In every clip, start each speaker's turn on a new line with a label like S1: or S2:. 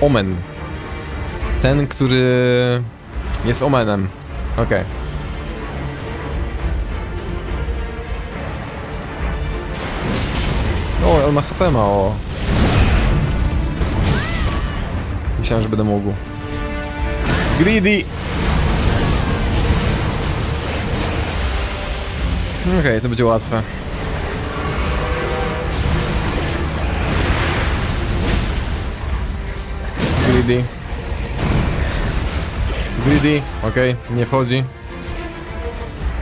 S1: Omen. Ten, który jest Omenem. Okej. O, on ma HP mało. Myślałem, że będę mógł. Greedy! Okej, to będzie łatwe. Greedy. Greedy, okej, nie wchodzi.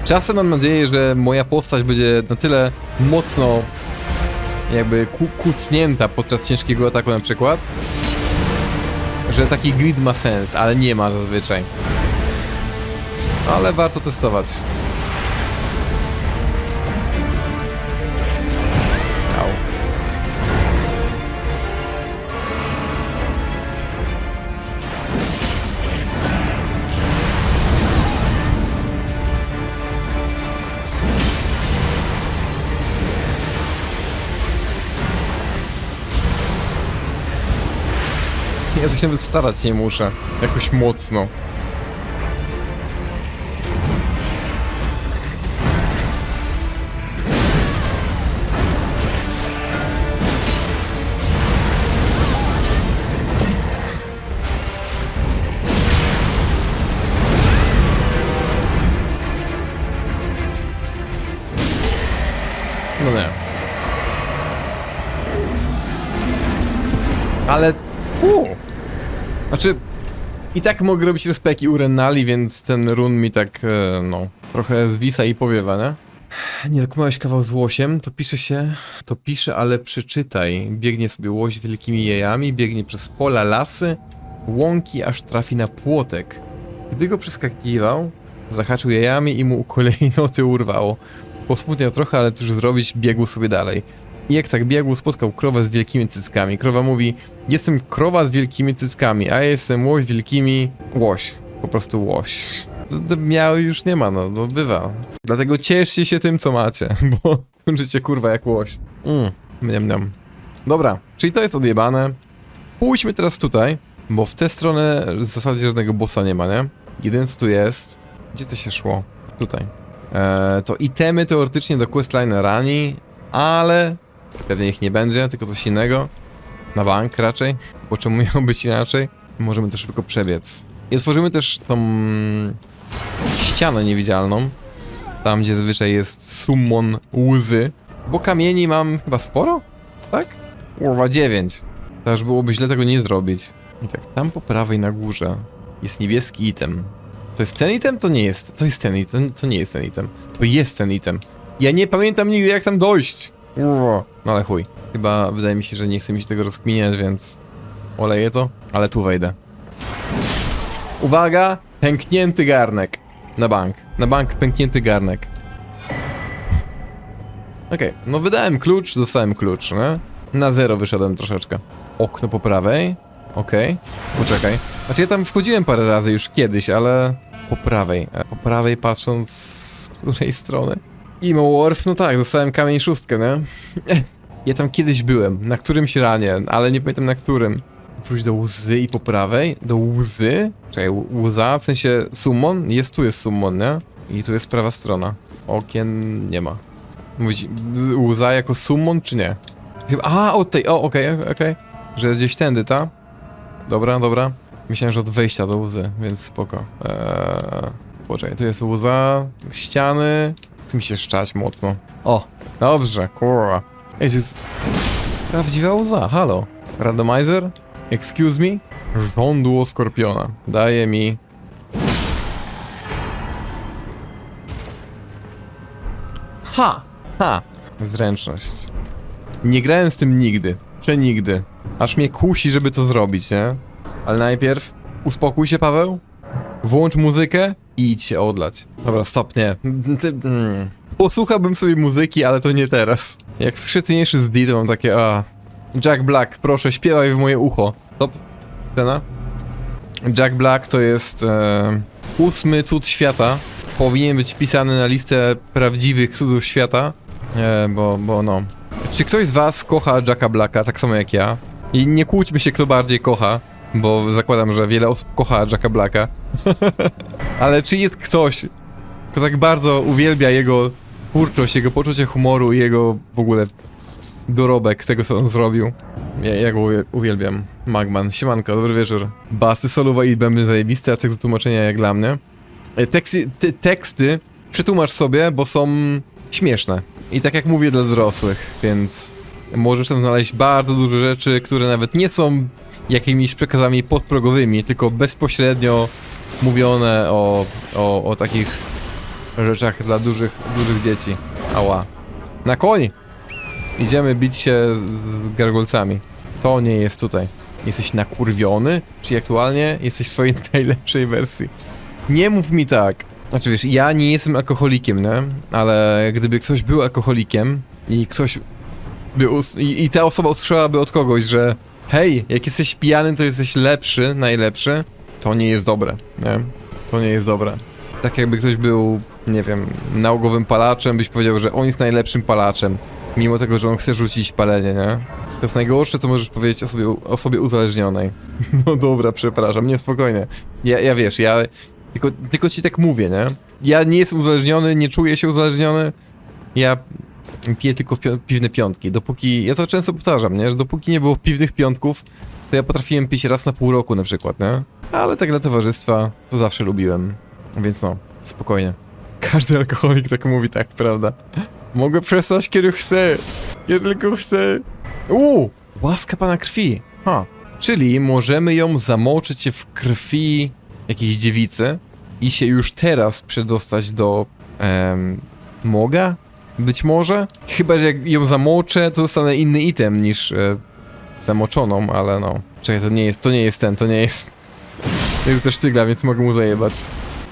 S1: Czasem mam nadzieję, że moja postać będzie na tyle mocno jakby ku kucnięta podczas ciężkiego ataku na przykład, że taki grid ma sens, ale nie ma zazwyczaj. Ale warto testować. Się nawet starać nie muszę. Jakoś mocno. No nie. Ale... Uu. Znaczy... I tak mogę robić respeki u Renali, więc ten run mi tak, e, no, trochę zwisa i powiewa, nie? Nie dokonałeś kawał z łosiem, to pisze się, to pisze, ale przeczytaj. Biegnie sobie łoś wielkimi jajami, biegnie przez pola, lasy, łąki, aż trafi na płotek. Gdy go przeskakiwał, zahaczył jajami i mu kolejnoty urwało. Posmutniał trochę, ale cóż zrobić, biegł sobie dalej. I jak tak biegł, spotkał krowę z wielkimi cyckami. Krowa mówi, jestem krowa z wielkimi cyckami, a jestem łoś z wielkimi... Łoś. Po prostu łoś. Miały już nie ma, no, no bywa. Dlatego cieszcie się tym, co macie, bo kończycie kurwa jak łoś. Mm, mniam, mniam. Dobra, czyli to jest odjebane. Pójdźmy teraz tutaj, bo w tę stronę w zasadzie żadnego bossa nie ma, nie? Jedyne co tu jest... Gdzie to się szło? Tutaj. Eee, to itemy teoretycznie do questline rani, ale pewnie ich nie będzie, tylko coś innego. Na bank raczej, bo czemu miało być inaczej? Możemy to szybko przebiec. I otworzymy też tą ścianę niewidzialną, tam gdzie zazwyczaj jest summon łzy, bo kamieni mam chyba sporo, tak? Kurwa, 9. To aż byłoby źle tego nie zrobić. I tak, tam po prawej na górze jest niebieski item. To jest ten item? To nie jest. To jest ten item. To nie jest ten item. To jest ten item. Ja nie pamiętam nigdy jak tam dojść. No ale chuj. Chyba wydaje mi się, że nie chce mi się tego rozkminiać, więc oleję to, ale tu wejdę. Uwaga! Pęknięty garnek. Na bank. Na bank pęknięty garnek. Okej, no wydałem klucz, dostałem klucz, nie? Na zero wyszedłem troszeczkę. Okno po prawej. Okej. Poczekaj. Znaczy ja tam wchodziłem parę razy już kiedyś, ale po prawej. E, Po prawej patrząc z której strony? Imo Wharf, no tak, dostałem kamień szóstkę, nie? Ja tam kiedyś byłem, na którymś ranie, ale nie pamiętam na którym. Wróć do łzy i po prawej? Do łzy? Czekaj, łza, w sensie summon? Jest, tu jest summon, nie? I tu jest prawa strona. Okien nie ma. Mówić, łza jako summon, czy nie? Chyba, a, od tej, o, okej, okej. Że jest gdzieś tędy, ta? Dobra, dobra. Myślałem, że od wejścia do łzy, więc spoko. Eee, poczekaj, tu jest łza, ściany. Tu mi się szczać mocno. O, dobrze, kurwa. Ej, to jest prawdziwa łza, halo. Randomizer? Excuse me? Żądło skorpiona. Daje mi... Ha! Ha! Zręczność. Nie grałem z tym nigdy. Przenigdy. Aż mnie kusi, żeby to zrobić, nie? Ale najpierw uspokój się, Paweł. Włącz muzykę i idź się odlać. Dobra, stop, nie. Ty, mm. Posłuchałbym sobie muzyki, ale to nie teraz. Jak skrzydniejszy z D, to mam takie, a... Jack Black, proszę, śpiewaj w moje ucho. Stop. Scena. Jack Black to jest e, ósmy cud świata. Powinien być wpisany na listę prawdziwych cudów świata. E, bo, bo no. Czy ktoś z was kocha Jacka Blacka tak samo jak ja? I nie kłóćmy się, kto bardziej kocha. Bo zakładam, że wiele osób kocha Jacka Blacka. Ale czy jest ktoś, kto tak bardzo uwielbia jego twórczość, jego poczucie humoru i jego w ogóle dorobek tego, co on zrobił? Ja, ja go uwie- uwielbiam. Magman, siemanko, dobry wieczór. Basy solowe i bębny zajebiste, a tekst do tłumaczenia jak dla mnie. E, Teksty, ty, teksty przetłumacz sobie, bo są śmieszne. I tak jak mówię, dla dorosłych, więc możesz tam znaleźć bardzo dużo rzeczy, które nawet nie są jakimiś przekazami podprogowymi, tylko bezpośrednio mówione o, o, o takich rzeczach dla dużych, dużych dzieci. Ała. Na koń! Idziemy bić się z gargulcami. To nie jest tutaj. Jesteś nakurwiony? Czy aktualnie jesteś w swojej najlepszej wersji? Nie mów mi tak. Znaczy wiesz, ja nie jestem alkoholikiem, nie? Ale gdyby ktoś był alkoholikiem i ktoś by i, i ta osoba usłyszałaby od kogoś, że hej, jak jesteś pijany, to jesteś lepszy, najlepszy, to nie jest dobre, nie? To nie jest dobre. Tak jakby ktoś był, nie wiem, nałogowym palaczem, byś powiedział, że on jest najlepszym palaczem, mimo tego, że on chce rzucić palenie, nie? To jest najgorsze, co możesz powiedzieć osobie, osobie uzależnionej. No dobra, przepraszam, nie, spokojnie. Ja, ja wiesz, ja tylko, tylko ci tak mówię, nie? Ja nie jestem uzależniony, nie czuję się uzależniony. Ja piję tylko pio- piwne piątki. Dopóki, ja to często powtarzam, nie? Że dopóki nie było piwnych piątków, to ja potrafiłem pić raz na pół roku na przykład, nie? Ale tak dla towarzystwa to zawsze lubiłem. Więc no, spokojnie. Każdy alkoholik tak mówi, tak, prawda? Mogę przestać, kiedy chcę. Kiedy tylko chcę. Uuu, łaska pana krwi. Ha. Czyli możemy ją zamoczyć w krwi jakiejś dziewicy i się już teraz przedostać do em, Moga? Być może? Chyba, że jak ją zamoczę, to dostanę inny item niż e, zamoczoną, ale no. Czekaj, to nie jest, to nie jest ten, to nie jest. Jest też tygla, więc mogę mu zajebać.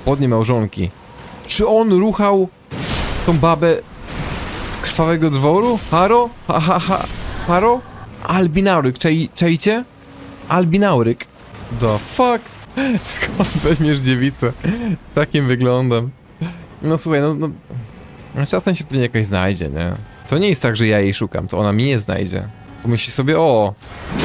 S1: Podnie małżonki. Czy on ruchał tą babę z krwawego dworu? Haro? Ha, ha, ha. Haro? Albinauryk, czai, czaicie? Albinauryk. The fuck? Skąd weźmiesz dziewicę? Takim wyglądem. No słuchaj, no, no... no Czasem się pewnie jakoś znajdzie, nie? To nie jest tak, że ja jej szukam, to ona mnie znajdzie. Pomyśli sobie, o,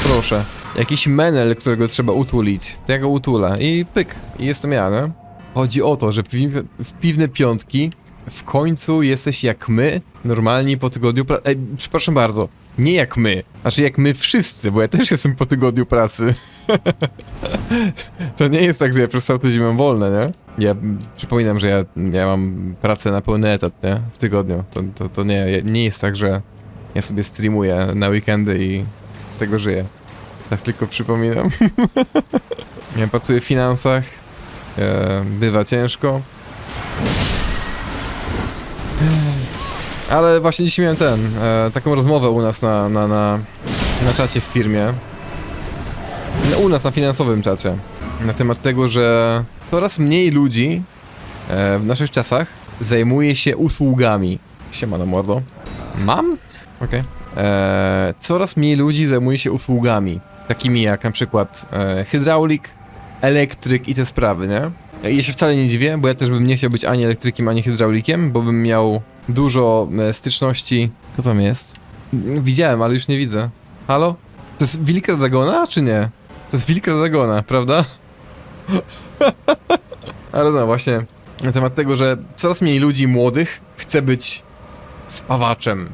S1: proszę, jakiś menel, którego trzeba utulić. To ja go utulę i pyk, i jestem ja, nie? Chodzi o to, że pi w piwne piątki w końcu jesteś jak my, normalni po tygodniu pracy. Ej, przepraszam bardzo, nie jak my. Znaczy jak my wszyscy, bo ja też jestem po tygodniu pracy. to nie jest tak, że ja przez całą mam wolne, nie? Ja przypominam, że ja, ja mam pracę na pełny etat, nie? W tygodniu. To, to, to nie, nie jest tak, że ja sobie streamuję na weekendy i z tego żyję. Tak tylko przypominam. ja pracuję w finansach. E, bywa ciężko. Ale właśnie dziś miałem ten, e, taką rozmowę u nas na, na, na, na czacie w firmie. No, u nas na finansowym czacie. Na temat tego, że coraz mniej ludzi e, w naszych czasach zajmuje się usługami. Siemano mordo. Mam? Okej. E, Coraz mniej ludzi zajmuje się usługami. Takimi jak na przykład e, hydraulik, elektryk i te sprawy, nie? Ja się wcale nie dziwię, bo ja też bym nie chciał być ani elektrykiem, ani hydraulikiem, bo bym miał dużo e, styczności. Co tam jest? Widziałem, ale już nie widzę. Halo? To jest wilka Dagona, czy nie? To jest wilka Dagona, prawda? ale no właśnie, na temat tego, że coraz mniej ludzi młodych chce być spawaczem,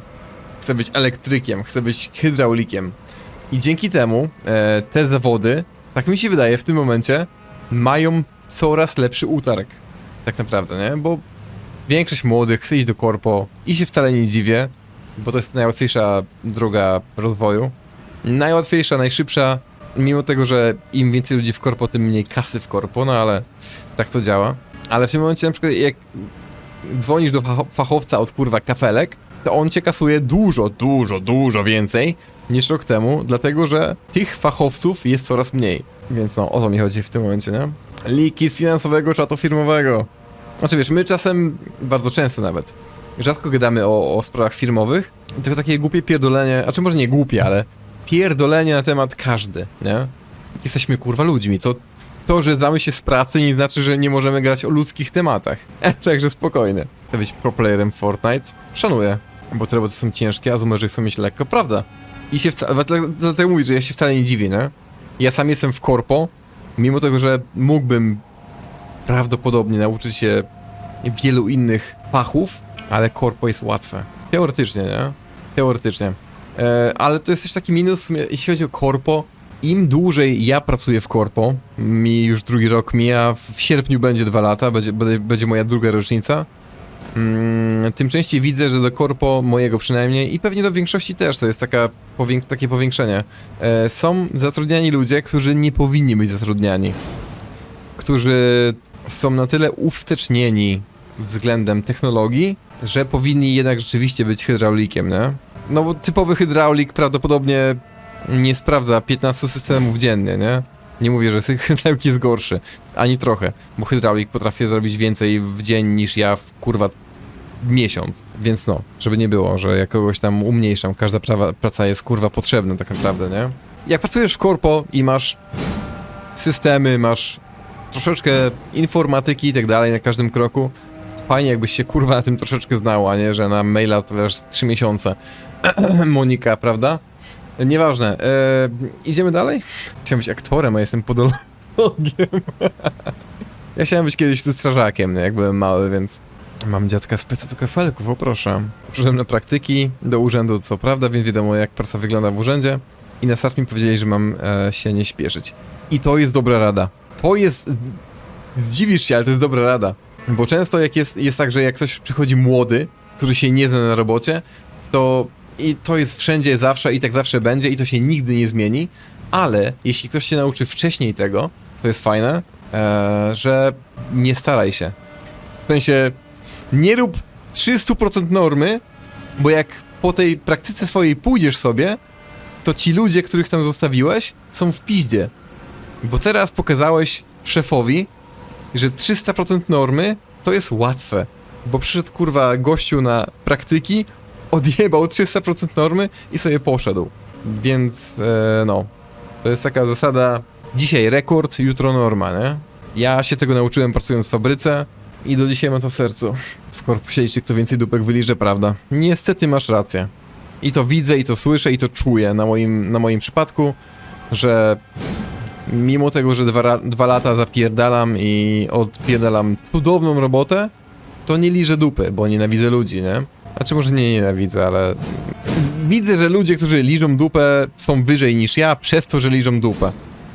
S1: chce być elektrykiem, chce być hydraulikiem. I dzięki temu e, te zawody, tak mi się wydaje w tym momencie, mają coraz lepszy utarg. Tak naprawdę, nie? Bo większość młodych chce iść do korpo i się wcale nie dziwię, bo to jest najłatwiejsza droga rozwoju. Najłatwiejsza, najszybsza, mimo tego, że im więcej ludzi w korpo, tym mniej kasy w korpo, no ale tak to działa. Ale w tym momencie na przykład jak dzwonisz do facho- fachowca od kurwa kafelek, to on cię kasuje dużo, dużo, dużo więcej niż rok temu, dlatego że tych fachowców jest coraz mniej. Więc no, o to mi chodzi w tym momencie, nie? Liki z finansowego czatu firmowego. Znaczy wiesz, my czasem, bardzo często nawet, rzadko gadamy o, o sprawach firmowych, tylko takie głupie pierdolenie, a czy może nie głupie, ale pierdolenie na temat każdy, nie? Jesteśmy kurwa ludźmi, to to, że znamy się z pracy nie znaczy, że nie możemy gadać o ludzkich tematach. Także spokojnie. Chcę być pro playerem w Fortnite? Szanuję. Bo te roboty są ciężkie, a zoomerzy chcą mieć lekko, prawda? I się wcale, dlatego mówię, że ja się wcale nie dziwię, nie? Ja sam jestem w korpo, mimo tego, że mógłbym prawdopodobnie nauczyć się wielu innych fachów, ale korpo jest łatwe. Teoretycznie, nie? Teoretycznie. E, ale to jest też taki minus, jeśli chodzi o korpo. Im dłużej ja pracuję w korpo, mi już drugi rok mija, w sierpniu będzie dwa lata, będzie, będzie, moja druga rocznica, mm, tym częściej widzę, że do korpo, mojego przynajmniej, i pewnie do większości też, to jest taka, powięk takie powiększenie, e, są zatrudniani ludzie, którzy nie powinni być zatrudniani. Którzy są na tyle uwstecznieni względem technologii, że powinni jednak rzeczywiście być hydraulikiem, nie? No bo typowy hydraulik prawdopodobnie nie sprawdza 15 systemów dziennie, nie? Nie mówię, że hydraulik jest gorszy, ani trochę, bo hydraulik potrafi zrobić więcej w dzień niż ja w kurwa miesiąc. Więc no, żeby nie było, że ja kogoś tam umniejszam, każda prawa, praca jest kurwa potrzebna tak naprawdę, nie? Jak pracujesz w korpo i masz systemy, masz troszeczkę informatyki i tak dalej na każdym kroku, fajnie jakbyś się kurwa na tym troszeczkę znał, a nie, że na maila odpowiadasz 3 miesiące. Monika, prawda? Nieważne. E, idziemy dalej? Chciałem być aktorem, a jestem podologiem. ja chciałem być kiedyś strażakiem, nie, jak byłem mały, więc... Mam dziadka speca do kafelków, o proszę. Przyszedłem na praktyki do urzędu, co prawda, więc wiadomo jak praca wygląda w urzędzie. I na start mi powiedzieli, że mam e, się nie śpieszyć. I to jest dobra rada. To jest... Zdziwisz się, ale to jest dobra rada. Bo często jak jest, jest tak, że jak ktoś przychodzi młody, który się nie zna na robocie, to i to jest wszędzie zawsze i tak zawsze będzie i to się nigdy nie zmieni, ale jeśli ktoś się nauczy wcześniej tego, to jest fajne, e, że nie staraj się. W sensie, nie rób 300% normy, bo jak po tej praktyce swojej pójdziesz sobie, to ci ludzie, których tam zostawiłeś, są w piździe. Bo teraz pokazałeś szefowi, że 300% normy to jest łatwe. Bo przyszedł kurwa gościu na praktyki, odjebał 300% normy i sobie poszedł. Więc e, no, to jest taka zasada dzisiaj rekord, jutro norma, nie? Ja się tego nauczyłem pracując w fabryce i do dzisiaj mam to w sercu. W korpusie liczy kto więcej dupek wyliże, prawda? Niestety masz rację. I to widzę, i to słyszę, i to czuję na moim, na moim przypadku, że mimo tego, że dwa, dwa lata zapierdalam i odpierdalam cudowną robotę, to nie liżę dupy, bo nienawidzę ludzi, nie? Znaczy może nie nienawidzę, ale widzę, że ludzie, którzy liżą dupę są wyżej niż ja przez to, że liżą dupę.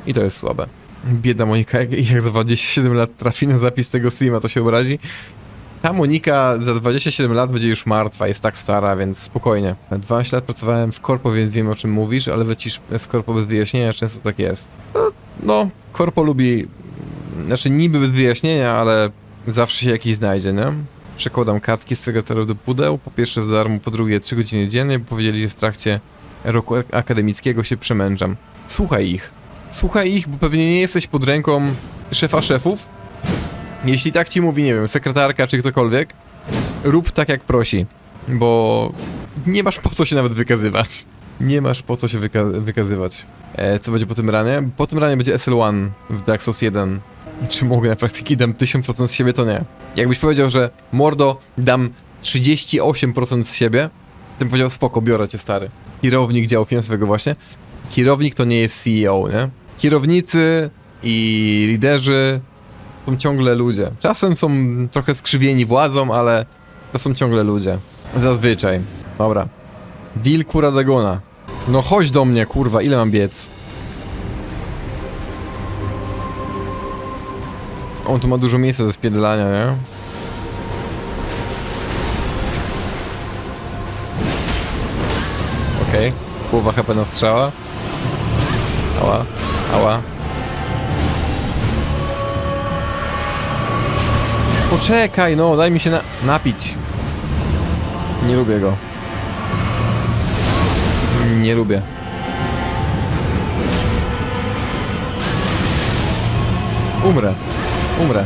S1: I to jest słabe. Biedna Monika, jak, jak 27 lat trafi na zapis tego streama, to się obrazi. Ta Monika za 27 lat będzie już martwa, jest tak stara, więc spokojnie. 12 lat pracowałem w korpo, więc wiem o czym mówisz, ale lecisz z korpo bez wyjaśnienia, często tak jest. No, no korpo lubi, znaczy niby bez wyjaśnienia, ale zawsze się jakiś znajdzie, nie? Przekładam kartki z sekretarów do pudeł, po pierwsze za darmo, po drugie 3 godziny dziennie, bo powiedzieli, że w trakcie roku ak- akademickiego się przemęczam. Słuchaj ich. Słuchaj ich, bo pewnie nie jesteś pod ręką szefa szefów. Jeśli tak ci mówi, nie wiem, sekretarka czy ktokolwiek, rób tak jak prosi, bo nie masz po co się nawet wykazywać. Nie masz po co się wyka- wykazywać. E, co będzie po tym ranie? Po tym ranie będzie SL1 w Dark Souls 1. Czy mogę na praktyki dam 1000% z siebie, to nie. Jakbyś powiedział, że mordo dam 38% z siebie, to bym powiedział spoko, biorę cię stary. Kierownik działu swego właśnie. Kierownik to nie jest CEO, nie? Kierownicy i liderzy są ciągle ludzie. Czasem są trochę skrzywieni władzą, ale to są ciągle ludzie. Zazwyczaj. Dobra. Wilku Radagona. No chodź do mnie, kurwa, ile mam biec? On tu ma dużo miejsca do spiedlania, nie? Okej. Okay. Połowa HP na strzała. Ała. Ała. Poczekaj, no, daj mi się na napić. Nie lubię go. Nie lubię. Umrę. Umrę.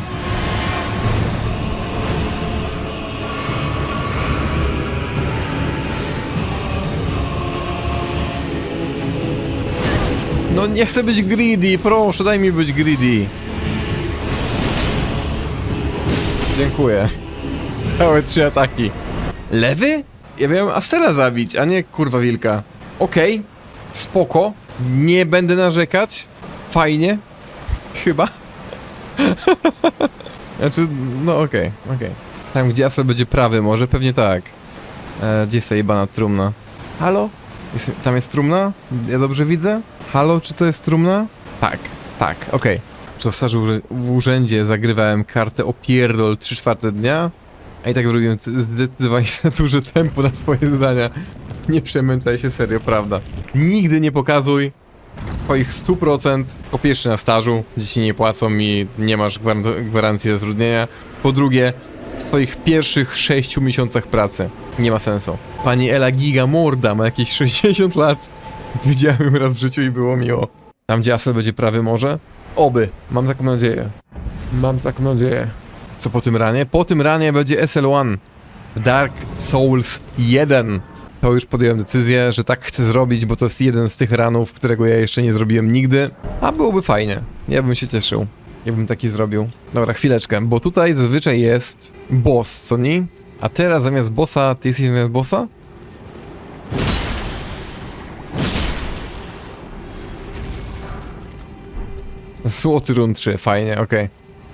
S1: No nie chcę być greedy, proszę daj mi być greedy. Dziękuję. Całe trzy ataki. Lewy? Ja miałem Astela zabić, a nie kurwa wilka. Okej, spoko. Nie będę narzekać. fajnie. Chyba. znaczy, no okej, okej. Tam, gdzie Asel będzie prawy, może? Pewnie tak. E, gdzie jest ta jebana trumna? Halo? Jest, tam jest trumna? Ja dobrze widzę? Halo, czy to jest trumna? Tak, tak, okej. Przez stażu w urzędzie zagrywałem kartę o pierdol 3 czwarte dnia, a i tak robiłem zdecydowanie za duże tempo na swoje zadania. Nie przemęczaj się serio, prawda. Nigdy nie pokazuj twoich 100% po pierwsze na stażu, gdzie ci nie płacą i nie masz gwaran- gwarancji zatrudnienia. Po drugie, w swoich pierwszych 6 miesiącach pracy. Nie ma sensu. Pani Ela Giga Morda ma jakieś 60 lat. Widziałem ją raz w życiu i było miło. Tam gdzie Asel będzie prawy może? Oby. Mam taką nadzieję. Mam taką nadzieję. Co po tym ranie? Po tym ranie będzie SL1. Dark Souls 1. To już podjąłem decyzję, że tak chcę zrobić, bo to jest jeden z tych ranów, którego ja jeszcze nie zrobiłem nigdy. A byłoby fajnie. Ja bym się cieszył, jakbym taki zrobił. Dobra, chwileczkę, bo tutaj zazwyczaj jest boss, co nie? A teraz zamiast bossa, ty jesteś zamiast bossa? Złoty run 3, fajnie, okej.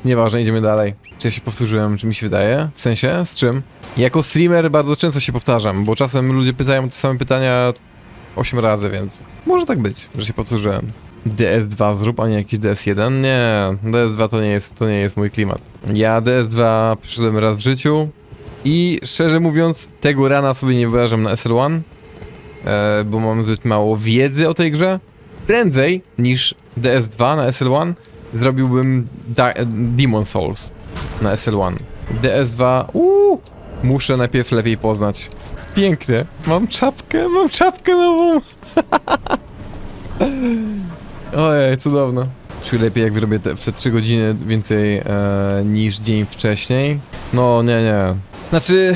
S1: Nieważne, idziemy dalej. Czy ja się powtórzyłem, czy mi się wydaje? W sensie? Z czym? Jako streamer bardzo często się powtarzam, bo czasem ludzie pytają te same pytania 8 razy, więc może tak być, że się powtórzyłem. DS2 zrób, a nie jakiś DS1? Nie, DS2 to nie jest, to nie jest mój klimat. Ja DS2 przyszedłem raz w życiu i szczerze mówiąc, tego rana sobie nie wyobrażam na SL1, e, bo mam zbyt mało wiedzy o tej grze. Prędzej niż DS2 na SL1 zrobiłbym Demon Souls na SL1. DS2, uuu, muszę najpierw lepiej poznać. Pięknie, mam czapkę, mam czapkę nową. Ojej, cudowno. Czuję lepiej jak wyrobię te, w te 3 godziny więcej e, niż dzień wcześniej. No nie, nie. Znaczy,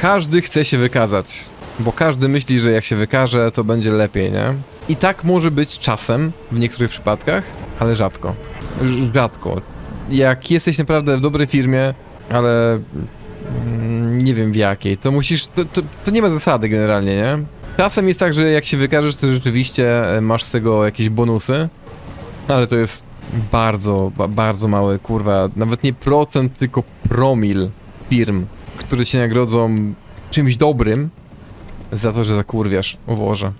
S1: każdy chce się wykazać, bo każdy myśli, że jak się wykaże, to będzie lepiej, nie? I tak może być czasem, w niektórych przypadkach, ale rzadko. Rzadko. Jak jesteś naprawdę w dobrej firmie, ale mm, nie wiem w jakiej, to musisz, to, to, to nie ma zasady generalnie, nie? Czasem jest tak, że jak się wykażesz, to rzeczywiście e, masz z tego jakieś bonusy, ale to jest bardzo, ba, bardzo mały, kurwa, nawet nie procent, tylko promil firm, które się nagrodzą czymś dobrym za to, że zakurwiasz. O Boże.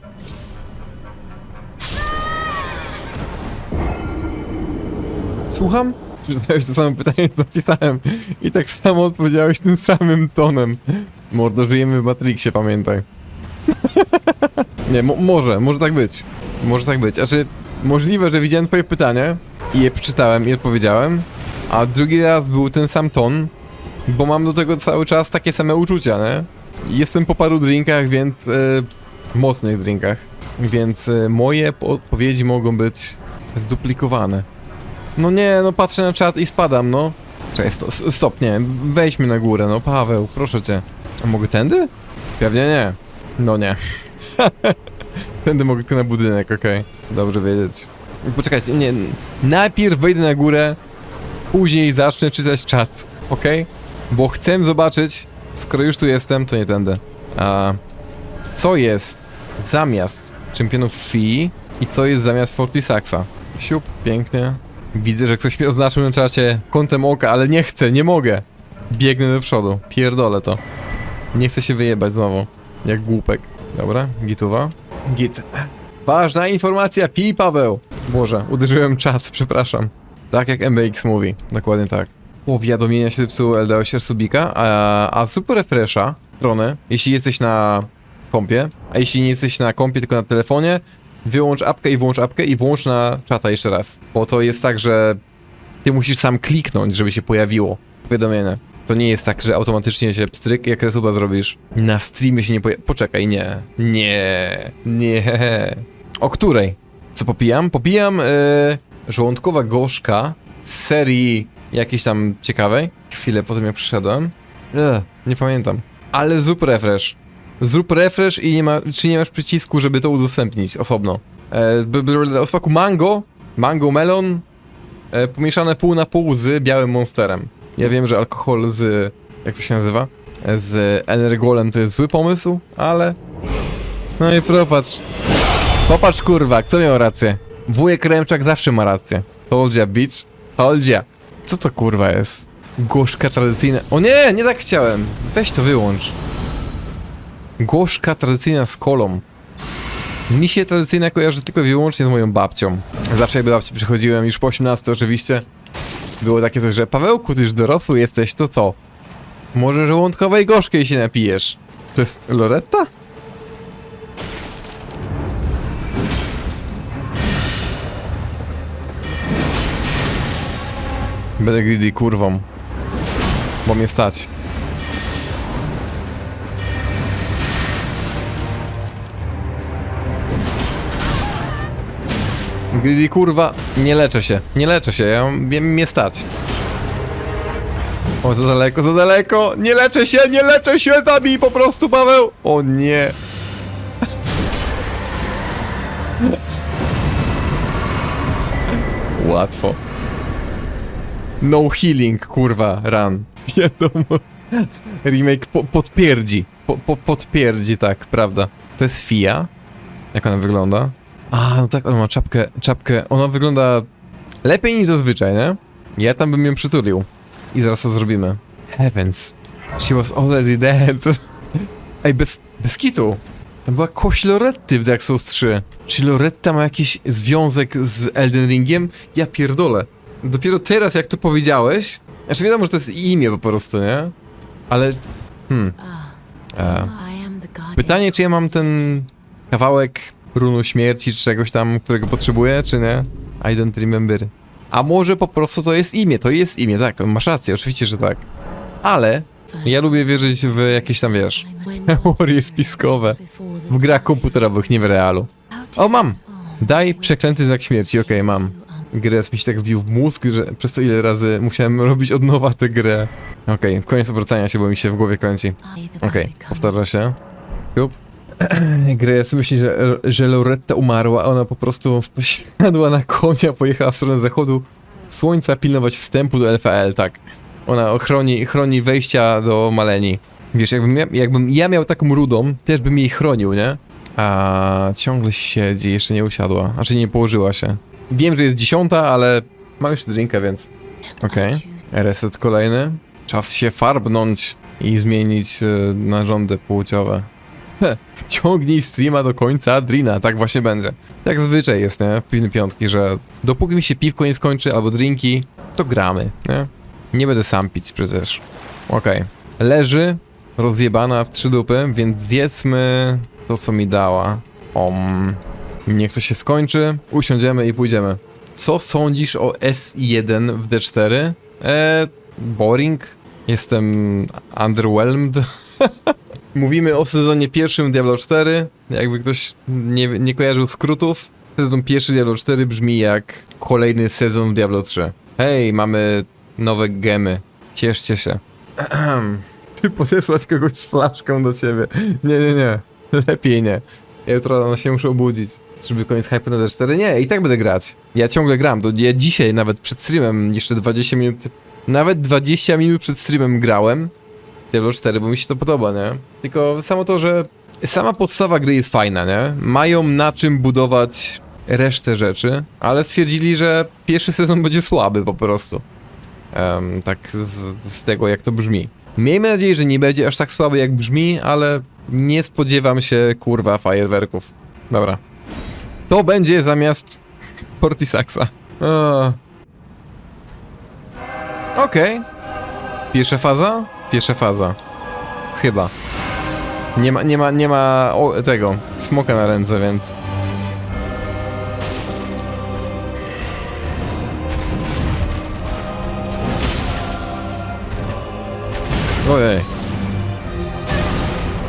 S1: Słucham? Przeczytałeś to samo pytanie, co napisałem i tak samo odpowiedziałeś tym samym tonem. Mordo, żyjemy w Matrixie, pamiętaj. Nie, mo może, może tak być. Może tak być. Znaczy, możliwe, że widziałem twoje pytanie i je przeczytałem i odpowiedziałem, a drugi raz był ten sam ton, bo mam do tego cały czas takie same uczucia, nie? Jestem po paru drinkach, więc... E, mocnych drinkach. Więc e, moje po- odpowiedzi mogą być zduplikowane. No nie, no patrzę na czat i spadam, no. Cześć, sto, stop, nie, wejdźmy na górę, no Paweł, proszę cię. A mogę tędy? Pewnie nie. No nie. tędy mogę tylko na budynek, okej. Dobrze wiedzieć. Poczekajcie, nie, najpierw wejdę na górę, później zacznę czytać czat, okej? Bo chcę zobaczyć, skoro już tu jestem, to nie tędy. A co jest zamiast czempionów FI i co jest zamiast Fortisaxa? Siup, pięknie. Widzę, że ktoś mnie oznaczył na czacie kątem oka, ale nie chcę, nie mogę. Biegnę do przodu, pierdolę to. Nie chcę się wyjebać znowu, jak głupek. Dobra, gituwa. Git. Ważna informacja, pi Paweł. Boże, uderzyłem czat, przepraszam. Tak jak MBX mówi, dokładnie tak. Powiadomienia się zepsuły LDO Subika, a, a Super Refresha stronę, jeśli jesteś na kompie, a jeśli nie jesteś na kompie, tylko na telefonie, wyłącz apkę i włącz apkę i włącz na czata jeszcze raz. Bo to jest tak, że ty musisz sam kliknąć, żeby się pojawiło powiadomienie. To nie jest tak, że automatycznie się pstryk, jak resuba zrobisz. Na streamie się nie pojawi... Poczekaj, nie. Nie. Nie. O której? Co popijam? Popijam yy, żołądkowa gorzka z serii jakiejś tam ciekawej. Chwilę po tym jak przyszedłem. Ech, nie pamiętam. Ale zrób refresh. Zrób refresh i nie ma, czy nie masz przycisku, żeby to udostępnić osobno. E, o smaku mango, mango melon, e, pomieszane pół na pół z białym monsterem. Ja wiem, że alkohol z, jak to się nazywa? E, Z energolem to jest zły pomysł, ale... No i popatrz. Popatrz kurwa, kto miał rację? Wujek Remczak zawsze ma rację. Told ya, bitch. Told ya. Co to kurwa jest? Gorzka tradycyjna. O nie, nie tak chciałem. Weź to wyłącz. Gorzka tradycyjna z kolą. Mi się tradycyjna kojarzy tylko i wyłącznie z moją babcią. Zawsze do babci przychodziłem, już po 18 oczywiście. Było takie coś, że Pawełku, ty już dorosły jesteś, to co? Może żołądkowej gorzkiej się napijesz? To jest Loretta? Będę greedy kurwą. Bo mnie stać. Greedy kurwa, nie leczę się, nie leczę się, ja wiem mnie stać. O, za daleko, za daleko, nie leczę się, nie leczę się, zabij po prostu Paweł. O nie. Łatwo. No healing, kurwa, run. Wiadomo. Remake po, podpierdzi. Po, po, podpierdzi, tak, prawda. To jest Fia. Jak ona wygląda? A, no tak, ona ma czapkę, czapkę. Ona wygląda lepiej niż zazwyczaj, nie? Ja tam bym ją przytulił. I zaraz to zrobimy. Heavens. She was already dead. Ej, bez, bez kitu. Tam była kość Loretty w Dark Souls 3. Czy Loretta ma jakiś związek z Elden Ringiem? Ja pierdolę. Dopiero teraz, jak to powiedziałeś... Znaczy wiadomo, że to jest imię po prostu, nie? Ale... Hmm. E,
S2: the guardian.
S1: pytanie, czy ja mam ten kawałek runu śmierci, czy czegoś tam, którego potrzebuję, czy nie? I don't remember. A może po prostu to jest imię, to jest imię, tak, masz rację, oczywiście, że tak. Ale ja lubię wierzyć w jakieś tam, wiesz, teorie spiskowe w grach komputerowych, nie w realu. O, mam! Daj przeklęty znak śmierci, okej, mam. Grę mi się tak wbił w mózg, że przez to ile razy musiałem robić od nowa tę grę. Okej, koniec obracania się, bo mi się w głowie kręci. Okej, powtarza się. Jup. Grace myśli, że, że Loretta umarła, a ona po prostu posiadła na konia, pojechała w stronę zachodu słońca pilnować wstępu do LFL, tak. Ona ochroni, chroni wejścia do Maleni. Wiesz, jakbym, ja, jakbym ja miał taką rudą, też bym jej chronił, nie? A ciągle siedzi, jeszcze nie usiadła, znaczy nie położyła się. Wiem, że jest dziesiąta, ale mam jeszcze drinka, więc... Okej. Reset kolejny. Czas się farbnąć i zmienić e, narządy płciowe. Ciągnij streama do końca, Drina, tak właśnie będzie. Jak zwyczaj jest, nie? W piwny piątki, że dopóki mi się piwko nie skończy, albo drinki, to gramy, nie? Nie będę sam pić przecież. Okej. Leży, rozjebana w trzy dupy, więc zjedzmy to, co mi dała. Om. Niech to się skończy, usiądziemy i pójdziemy. Co sądzisz o S1 w D4? Eee, boring. Jestem underwhelmed. Mówimy o sezonie pierwszym Diablo 4. Jakby ktoś nie, nie kojarzył skrótów, sezon pierwszy Diablo 4 brzmi jak kolejny sezon w Diablo 3. Hej, mamy nowe gemy. Cieszcie się. Ty podesłać kogoś flaszką do ciebie. Nie, nie, nie. Lepiej nie. Ja jutro rano się muszę obudzić. Żeby koniec hype na D4? Nie, i tak będę grać. Ja ciągle gram. To ja dzisiaj nawet przed streamem, jeszcze 20 minut... Nawet 20 minut przed streamem grałem. Diablo 4, bo mi się to podoba, nie? Tylko samo to, że sama podstawa gry jest fajna, nie? Mają na czym budować resztę rzeczy, ale stwierdzili, że pierwszy sezon będzie słaby po prostu. Em, tak z, z tego, jak to brzmi. Miejmy nadzieję, że nie będzie aż tak słaby, jak brzmi, ale nie spodziewam się, kurwa, fajerwerków. Dobra. To będzie zamiast Fortisaxa. O. Okej. Pierwsza faza? Pierwsza faza. Chyba. Nie ma, nie ma, nie ma o, tego, smoka na ręce, więc... Ojej.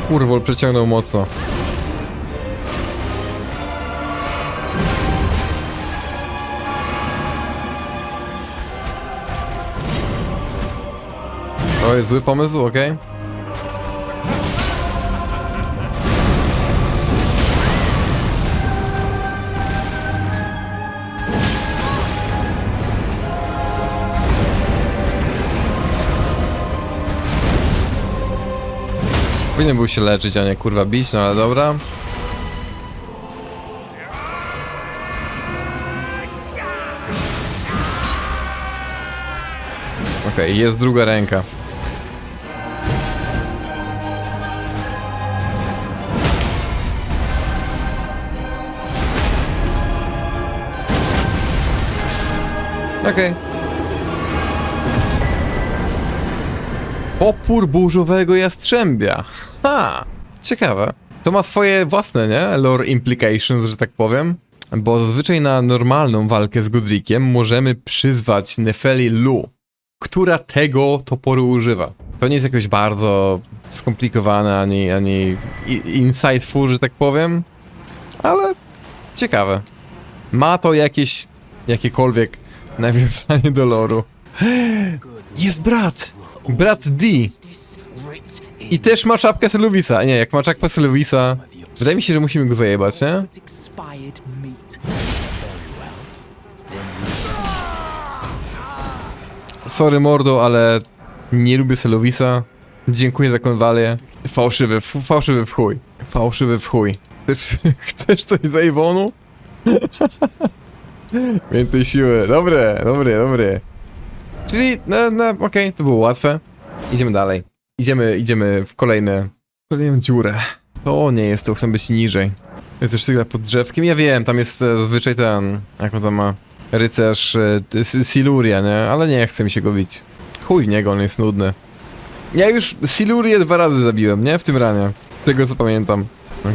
S1: Kurwol przeciągnął mocno. To jest zły pomysł, okej? Okay? Powinien był się leczyć, a nie kurwa bić, no ale dobra. Okej, okay, jest druga ręka. Okej. Opór burzowego jastrzębia. Ha! Ciekawe. To ma swoje własne, nie? Lore implications, że tak powiem. Bo zazwyczaj na normalną walkę z Godriciem możemy przyzwać Nefeli Lu, która tego toporu używa. To nie jest jakoś bardzo skomplikowane, ani, ani insightful, że tak powiem. Ale ciekawe. Ma to jakieś, jakiekolwiek nawiązanie do loru. Jest brat! Brat D! I też ma czapkę Seluvisa. Nie, jak ma czapkę Seluvisa... Wydaje mi się, że musimy go zajebać, nie? Sorry mordo, ale nie lubię Seluvisa. Dziękuję za konwalię. Fałszywy, fałszywy w chuj. Fałszywy w chuj. Chcesz, chcesz coś Iwonu? Więcej siły. Dobre, dobre, dobre. Czyli, no, no okej, to było łatwe. Idziemy dalej. Idziemy, idziemy w kolejne, kolejną dziurę. To nie jest, to chcę być niżej. Jest też chwila pod drzewkiem. Ja wiem, tam jest e, zazwyczaj ten, jak on tam ma, rycerz S- Siluria, nie? Ale nie chce mi się go bić. Chuj w niego, on jest nudny. Ja już Silurię dwa razy zabiłem, nie? W tym ranie. Tego co pamiętam.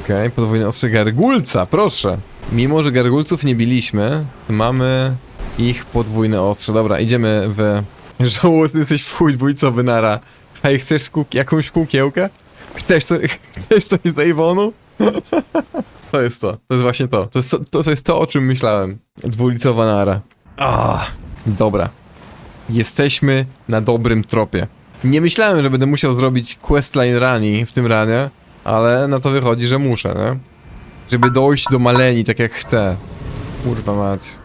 S1: Okej, podwójne ostrze gargulca, proszę. Mimo, że gargulców nie biliśmy, to mamy ich podwójne ostrze. Dobra, idziemy w... Żałosny jesteś w chuj dwójcowy nara. Hej, chcesz kuk jakąś kukiełkę? Chcesz, co, chcesz coś z Iwonu? To jest to. To jest właśnie to. To jest to, to jest to, o czym myślałem. Dwulicowa nara. Ah, dobra. Jesteśmy na dobrym tropie. Nie myślałem, że będę musiał zrobić questline rani w tym ranie, ale na to wychodzi, że muszę, nie? Żeby dojść do Maleni tak jak chcę. Kurwa mać.